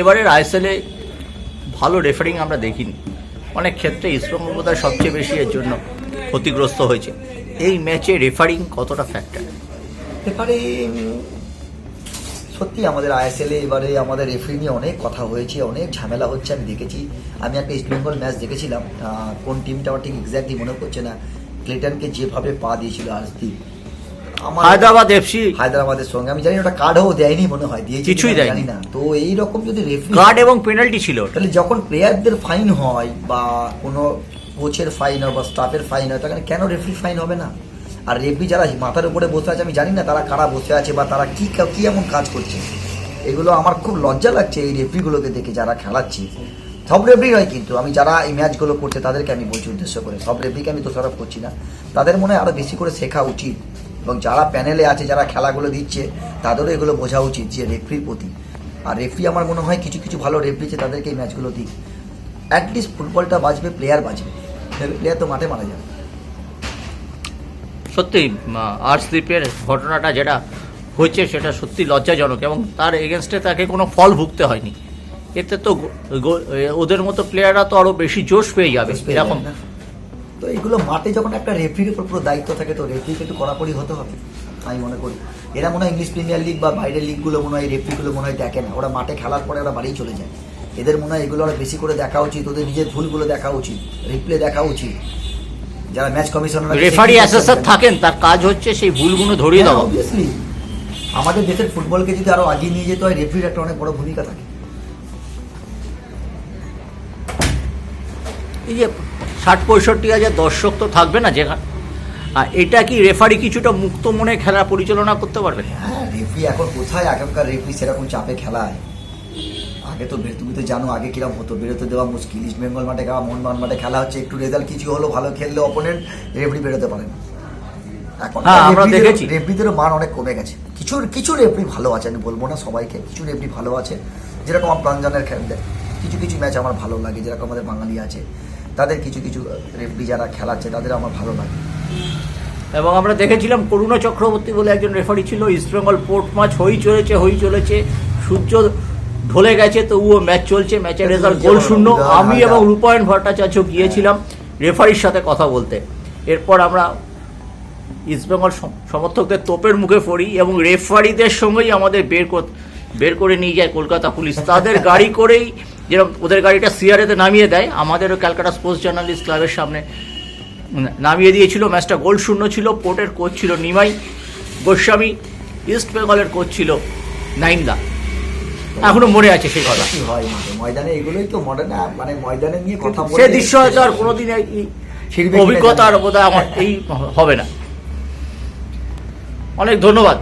এবারের আইএসএলে ভালো রেফারিং আমরা দেখিনি। অনেক ক্ষেত্রে ইস্টবেঙ্গল সবচেয়ে বেশি এর জন্য ক্ষতিগ্রস্ত হয়েছে। এই ম্যাচে রেফারিং কতটা ফ্যাক্টর উম, সত্যি আমাদের আইএসএল এবারে আমাদের রেফারি নিয়ে অনেক কথা হয়েছে অনেক ঝামেলা হচ্ছে আমি দেখেছি। আমি একটা ইস্ট বেঙ্গল ম্যাচ দেখেছিলাম। কোন টিমটা আমার ঠিক এক্স্যাক্টলি মনে পড়ছে না। ক্লেটনকে যেভাবে পা দিয়েছিল আমার হায়দ্রাবাদ এফসি হায়দ্রাবাদের সঙ্গে। আমি জানি না ওটা কার্ডও দেয়নি মনে হয় দিয়েছে কিছুই। জানি না। তো এই রকম যদি রেফারি কার্ড এবং পেনাল্টি ছিল তাহলে যখন প্লেয়ারদের ফাইন হয় বা কোনো কোচের ফাইন হয় বা স্টাফের ফাইন হয় তখন কেন রেফারি ফাইন হবে না? আর রেফারি যারা মাথার উপরে বসে আছে আমি জানি না তারা কারা বসে আছে বা তারা কি কি এমন কাজ করছে। এগুলো আমার খুব লজ্জা লাগছে এই রেফারিগুলোকে দেখে যারা খেলাচ্ছে। সব রেফারি হয় কিন্তু। আমি যারা এই ম্যাচগুলো করছে তাদেরকে আমি বলছি উদ্দেশ্য করে। সব রেফারিকে আমি তো দোষারোপ করছি না। তাদের মনে হয় আরও বেশি করে শেখা উচিত। এবং যারা প্যানেলে আছে যারা খেলাগুলো দিচ্ছে তাদেরও এগুলো বোঝা উচিত যে রেফরির প্রতি। আর রেফরি আমার মনে হয় কিছু কিছু ভালো রেফরি আছে তাদেরকে এই ম্যাচগুলো দিক। অ্যাটলিস্ট ফুটবলটা বাঁচবে প্লেয়ার বাঁচবে প্লেয়ার তো মাঠে মারা যাবে। সত্যি আর্টসদ্বীপের ঘটনাটা যেটা হয়েছে সেটা সত্যি লজ্জাজনক এবং তার এগেনস্টে তাকে কোনো ফল ভুগতে হয়নি। এতে তো ওদের মতো প্লেয়াররা তো আরও বেশি জোশ পেয়ে যাবে এরকম? তো এইগুলো মাঠে যখন একটা রেফরির উপর পুরো দায়িত্ব থাকে তো রেফরিকে একটু কড়াকড়ি হতে হবে আমি মনে করি। এরা মনে হয় ইংলিশ প্রিমিয়ার লিগ বা বাইরের লিগগুলো মনে হয় রেফরিগুলো মনে হয় দেখে না। ওরা মাঠে খেলার পরে ওরা বাড়ি চলে যায়। এদের মনে হয় এগুলো আরও বেশি করে দেখা উচিত ওদের নিজের ভুলগুলো দেখা উচিত রিপ্লে দেখা উচিত। যারা ম্যাচ কমিশনার রেফারি অ্যাসেসার থাকেন তার কাজ হচ্ছে সেই ভুলগুলো ধরিয়ে দেওয়া। অবভিয়াসলি আমাদের দেশের ফুটবলকে যদি আরও আগিয়ে নিয়ে যেতে হয় রেফরির একটা অনেক বড় ভূমিকা থাকে। এই যে ষাট পঁয়ষট্টি হাজার দর্শক তো থাকবে না যেখানে আর এটা কি রেফারি কিছুটা মুক্ত মনে খেলা পরিচালনা করতে পারবে? হ্যাঁ রেফরি এখন কোথায়? এখনকার রেফরি সেরকম চাপে খেলায়। আগে তো তুমি তো জানো আগে কীরকম হতো? বেরোতে দেওয়া মুশকিল। ইস্ট বেঙ্গল মাঠে খাওয়া মোহনবাগান মাঠে খেলা হচ্ছে একটু রেজাল্ট কিছু হলো ভালো খেললে অপোনেন্ট রেফরি বেরোতে পারে না। এখন হ্যাঁ, আমরা দেখেছি। রেফরিদেরও মান অনেক কমে গেছে। কিছু কিছু রেফরি ভালো আছে আমি বলব না সবাইকে। কিছু রেফরি ভালো আছে। যেরকম আমার প্রাঞ্জনের খেলতে কিছু কিছু ম্যাচ আমার ভালো লাগে যেরকম আমাদের বাঙালি আছে। তাদের কিছু কিছু রেফরি যারা খেলাচ্ছে তাদের আমার ভালো লাগে। এবং আমরা দেখেছিলাম করুণা চক্রবর্তী বলে একজন রেফারি ছিল ইস্টবেঙ্গল পোর্ট ম্যাচ হই চলেছে হই চলেছে। সূর্য ঢলে গেছে তবুও ম্যাচ চলছে ম্যাচের রেজাল্ট গোল শূন্য। আমি এবং রূপায়ণ ভট্টাচার্য গিয়েছিলাম রেফারির সাথে কথা বলতে। এরপর আমরা ইস্টবেঙ্গল সমর্থকদের তোপের মুখে পড়ি এবং রেফারিদের সঙ্গেই আমাদের বের কর- বের করে নিয়ে যায় কলকাতা পুলিশ। তাদের গাড়ি করেই যেরকম ওদের গাড়িটা সিআরএতে নামিয়ে দেয় আমাদেরও ক্যালকাটা স্পোর্টস জার্নালিস্ট ক্লাবের সামনে নামিয়ে দিয়েছিল। ম্যাচটা গোল শূন্য ছিল পোর্টের কোচ ছিল নিমাই গোস্বামী ইস্ট বেঙ্গলের কোচ ছিল নাইমদা এখনও মনে আছে সেই কথা ময়দানে এগুলোই তো মডার্ন মানে ময়দানে নিয়ে কথা সে দৃশ্য হয়তো আর কোনোদিন অভিজ্ঞতা আর বোধহয় আমার এই হবে না। অনেক ধন্যবাদ।